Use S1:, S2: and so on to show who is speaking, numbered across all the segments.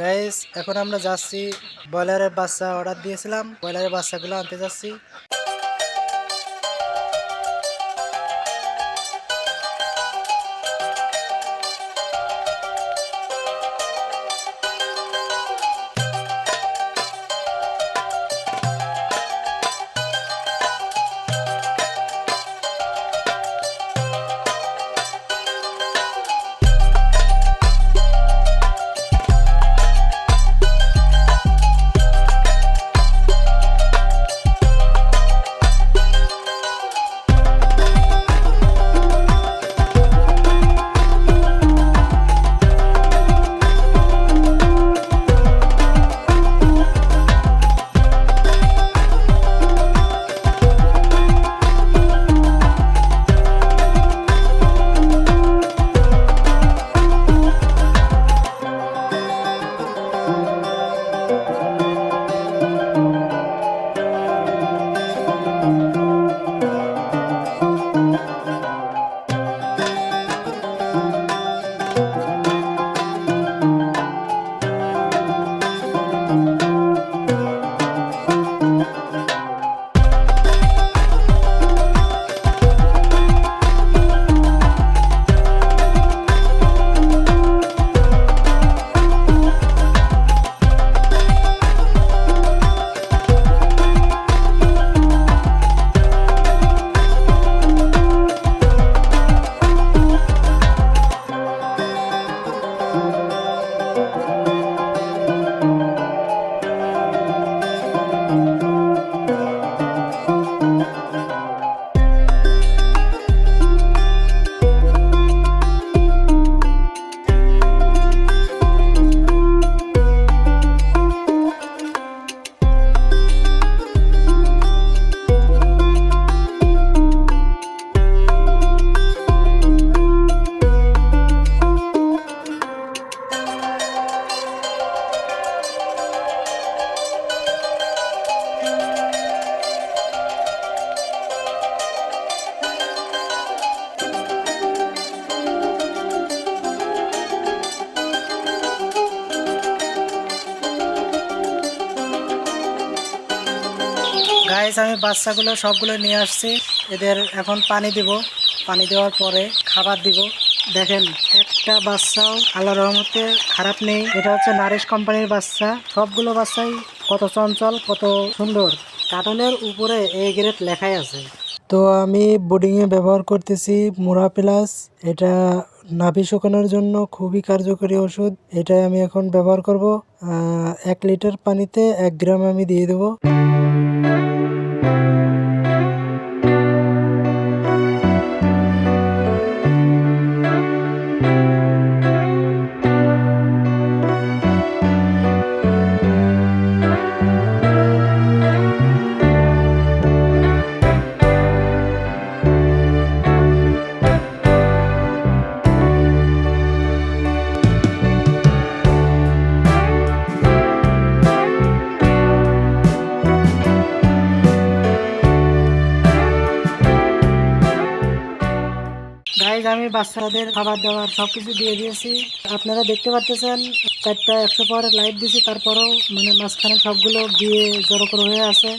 S1: Guys এখন আমরা যাচ্ছি ব্রয়লারের বাচ্চা অর্ডার দিয়েছিলাম। ব্রয়লারের বাচ্চাগুলো আনতে যাচ্ছি। গাইস আমি বাচ্চাগুলো সবগুলো নিয়ে আসছি। এদের এখন পানি দিব। পানি দেওয়ার পরে খাবার দিব। দেখেন, একটা বাচ্চাও আল্লাহ রহমতে খারাপ নেই। এটা হচ্ছে নারিশ কোম্পানির বাচ্চা। সবগুলো বাচ্চাই কত চঞ্চল, কত সুন্দর। কার্টুনের উপরে এ গ্রেড লেখাই আছে। তো আমি বোর্ডিংয়ে ব্যবহার করতেছি মুরা প্লাস। এটা নাভি শুকানোর জন্য খুবই কার্যকরী ওষুধ। এটাই আমি এখন ব্যবহার করব। এক লিটার পানিতে এক গ্রাম আমি দিয়ে দেবো। গাইজ আমি বাচ্চাদের খাবার দাবার সব কিছু দিয়ে দিয়েছি। আপনারা দেখতে পাচ্ছেন, চারটা একশো পাওয়ারের লাইট দিয়েছি, তারপরেও মানে মাঝখানে সবগুলো দিয়ে জড়ো করে হয়ে আছে।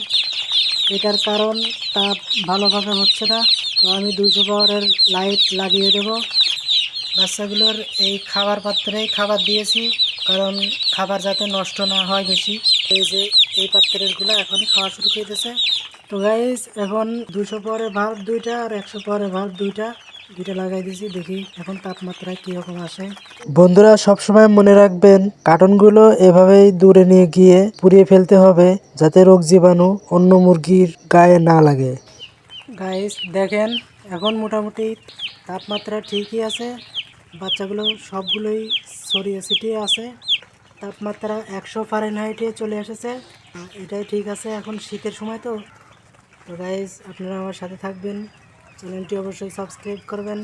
S1: এটার কারণ তাপ ভালোভাবে হচ্ছে না। তো আমি দুইশো পাওয়ারের লাইট লাগিয়ে দেব। বাচ্চাগুলোর এই খাবার পাত্রেই খাবার দিয়েছি, কারণ খাবার যাতে নষ্ট না হয় বেশি। এই যে, এই পাত্রেরগুলো এখনই খাওয়া শুরু করে দিয়েছে। তো গাইজ এখন দুশো পাওয়ারের ভাল্ব দুইটা আর একশো পাওয়ারের ভাল্ব দুইটা। দুইটা লাগাই দিয়েছি দেখি এখন তাপমাত্রা কীরকম আসে। বন্ধুরা সবসময় মনে রাখবেন কার্টনগুলো এভাবেই দূরে নিয়ে গিয়ে পুড়িয়ে ফেলতে হবে যাতে রোগ জীবাণু অন্য মুরগির গায়ে না লাগে। গাইস দেখেন এখন মোটামুটি তাপমাত্রা ঠিকই আছে বাচ্চাগুলো সবগুলোই ছড়িয়ে ছিটিয়ে আছে তাপমাত্রা একশো ফারেনহাইটে চলে এসেছে। এটাই ঠিক আছে এখন শীতের সময় তো। তো গাইজ আপনারা আমার সাথে থাকবেন। চ্যানেলটি অবশ্যই সাবস্ক্রাইব করবেন